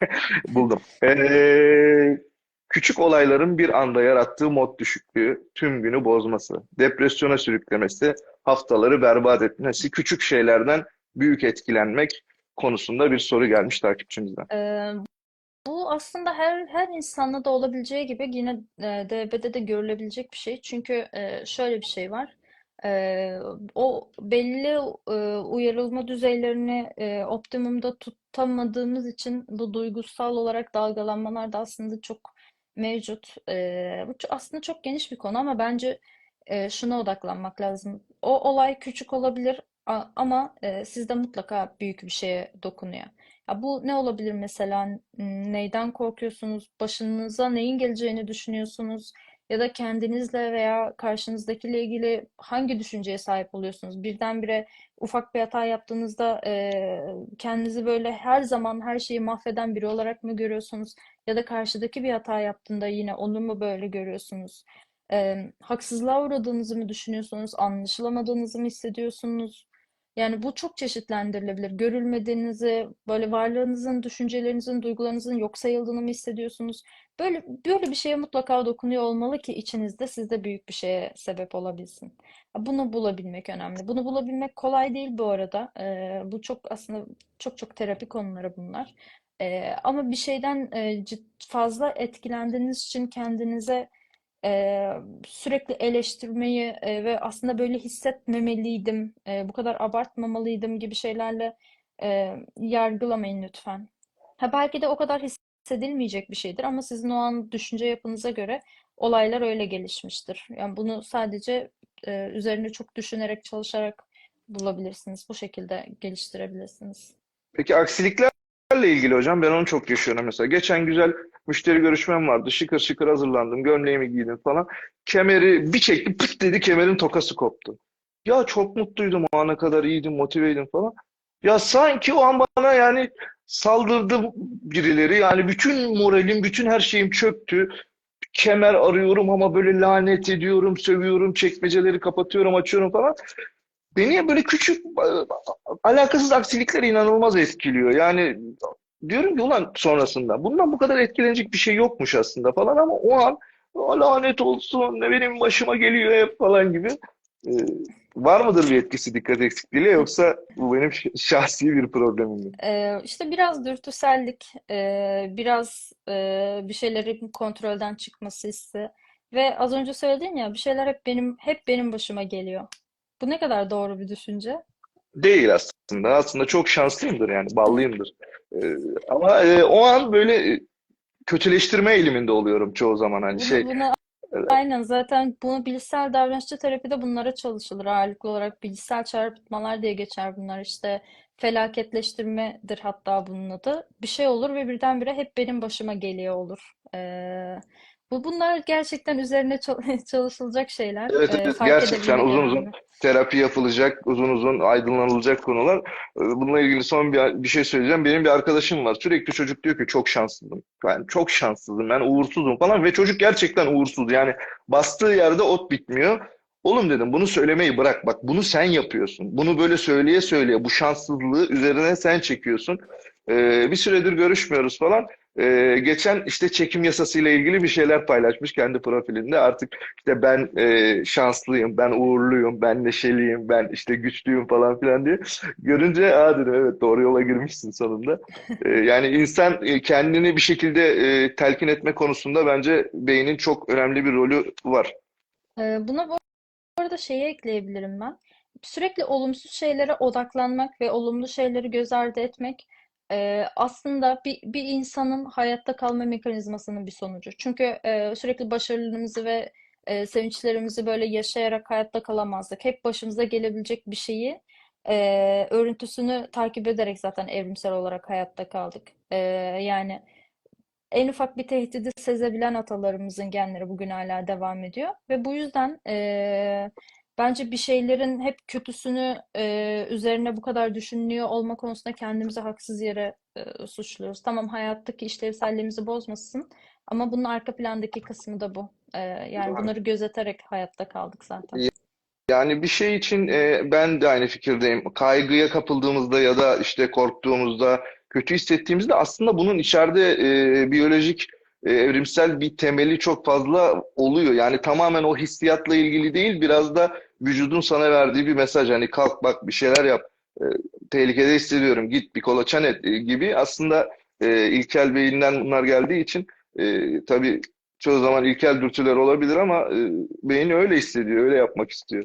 Buldum. Ee, küçük olayların bir anda yarattığı mod düşüklüğü, tüm günü bozması, depresyona sürüklemesi, haftaları berbat etmesi, küçük şeylerden büyük etkilenmek konusunda bir soru gelmiş takipçimizden. Ee, bu aslında her her insanda da olabileceği gibi yine e, DB'de de görülebilecek bir şey. Çünkü e, şöyle bir şey var. Ee, o belli e, uyarılma düzeylerini e, optimumda tutamadığımız için bu duygusal olarak dalgalanmalar da aslında çok mevcut. Ee, bu aslında çok geniş bir konu ama bence e, şuna odaklanmak lazım. O olay küçük olabilir ama e, sizde mutlaka büyük bir şeye dokunuyor. Ya bu ne olabilir mesela? Neyden korkuyorsunuz? Başınıza neyin geleceğini düşünüyorsunuz? Ya da kendinizle veya karşınızdakiyle ilgili hangi düşünceye sahip oluyorsunuz? Birdenbire ufak bir hata yaptığınızda e, kendinizi böyle her zaman her şeyi mahveden biri olarak mı görüyorsunuz? Ya da karşıdaki bir hata yaptığında yine onu mu böyle görüyorsunuz? E, haksızlığa uğradığınızı mı düşünüyorsunuz? Anlaşılamadığınızı mı hissediyorsunuz? Yani bu çok çeşitlendirilebilir. Görülmediğinizi, böyle varlığınızın, düşüncelerinizin, duygularınızın yok sayıldığını mı hissediyorsunuz? Böyle böyle bir şeye mutlaka dokunuyor olmalı ki içinizde sizde büyük bir şeye sebep olabilsin. Bunu bulabilmek önemli. Bunu bulabilmek kolay değil bu arada. Ee, bu çok aslında çok çok terapi konuları bunlar. Ee, ama bir şeyden e, fazla etkilendiğiniz için kendinize e, sürekli eleştirmeyi e, ve aslında böyle hissetmemeliydim, e, bu kadar abartmamalıydım gibi şeylerle e, yargılamayın lütfen. Ha belki de o kadar hissedilmeyecek bir şeydir ama sizin o an düşünce yapınıza göre olaylar öyle gelişmiştir. Yani bunu sadece e, üzerine çok düşünerek, çalışarak bulabilirsiniz. Bu şekilde geliştirebilirsiniz. Peki aksiliklerle ilgili hocam ben onu çok yaşıyorum mesela. Geçen güzel müşteri görüşmem vardı. Şıkır şıkır hazırlandım. Gömleğimi giydim falan. Kemeri bir çekti pıt dedi kemerin tokası koptu. Ya çok mutluydum o ana kadar iyiydim motiveydim falan. Ya sanki o an bana yani saldırdı birileri. Yani bütün moralim, bütün her şeyim çöktü. Kemer arıyorum ama böyle lanet ediyorum, sövüyorum, çekmeceleri kapatıyorum, açıyorum falan. Beni böyle küçük e, alakasız aksilikler inanılmaz etkiliyor. Yani diyorum ki ulan sonrasında bundan bu kadar etkilenecek bir şey yokmuş aslında falan ama o an "Aa, lanet olsun ne benim başıma geliyor hep falan gibi. E, var mıdır bir etkisi dikkat eksikliğiyle yoksa bu benim şahsi bir problemim mi? Ee, işte biraz dürtüsellik, e, biraz e, bir şeylerin kontrolden çıkması hissi ve az önce söyledin ya bir şeyler hep benim hep benim başıma geliyor. Bu ne kadar doğru bir düşünce? Değil aslında. Aslında çok şanslıyımdır yani ballıyımdır. E, ama e, o an böyle e, kötüleştirme eğiliminde oluyorum çoğu zaman hani Bunu şey. bunu e, aynen zaten bunu bilişsel davranışçı terapide bunlara çalışılır ağırlıklı olarak bilişsel çarpıtmalar diye geçer bunlar işte felaketleştirmedir hatta bunun adı. Bir şey olur ve birdenbire hep benim başıma geliyor olur. Ee, bu bunlar gerçekten üzerine çal- çalışılacak şeyler. Evet Ee, evet fark gerçekten uzun uzun önemli. terapi yapılacak, uzun uzun aydınlanılacak konular. Ee, Bununla ilgili son bir, bir şey söyleyeceğim. Benim bir arkadaşım var. Sürekli çocuk diyor ki çok şanssızım. Ben çok şanssızım, ben uğursuzum falan ve çocuk gerçekten uğursuz. Yani bastığı yerde ot bitmiyor. Oğlum dedim bunu söylemeyi bırak. Bak bunu sen yapıyorsun. Bunu böyle söyleye söyleye bu şanssızlığı üzerine sen çekiyorsun. Ee, bir süredir görüşmüyoruz falan. Ee, geçen işte çekim yasasıyla ilgili bir şeyler paylaşmış kendi profilinde. Artık işte ben e, şanslıyım, ben uğurluyum, ben neşeliyim, ben işte güçlüyüm falan filan diye. Görünce aa dedim evet doğru yola girmişsin sonunda. E, yani insan e, kendini bir şekilde e, telkin etme konusunda bence beynin çok önemli bir rolü var. Ee, buna bu arada şeyi ekleyebilirim ben. Sürekli olumsuz şeylere odaklanmak ve olumlu şeyleri göz ardı etmek e, aslında bir, bir insanın hayatta kalma mekanizmasının bir sonucu. Çünkü e, sürekli başarılarımızı ve e, sevinçlerimizi böyle yaşayarak hayatta kalamazdık. Hep başımıza gelebilecek bir şeyi e, örüntüsünü takip ederek zaten evrimsel olarak hayatta kaldık. E, yani en ufak bir tehdidi sezebilen atalarımızın genleri bugün hala devam ediyor. Ve bu yüzden eee, bence bir şeylerin hep kötüsünü eee, üzerine bu kadar düşünülüyor olma konusunda kendimizi haksız yere eee, suçluyoruz. Tamam hayattaki işlevselliğimizi bozmasın ama bunun arka plandaki kısmı da bu. Eee, yani bunları gözeterek hayatta kaldık zaten. Yani bir şey için e, ben de aynı fikirdeyim. Kaygıya kapıldığımızda ya da işte korktuğumuzda, kötü hissettiğimizde aslında bunun içeride e, biyolojik e, evrimsel bir temeli çok fazla oluyor. Yani tamamen o hissiyatla ilgili değil, biraz da vücudun sana verdiği bir mesaj. Hani kalk bak bir şeyler yap, e, tehlikede hissediyorum, git bir kolaçan et e, gibi. Aslında e, ilkel beyinden bunlar geldiği için e, tabii çoğu zaman ilkel dürtüler olabilir ama e, beyni öyle hissediyor, öyle yapmak istiyor.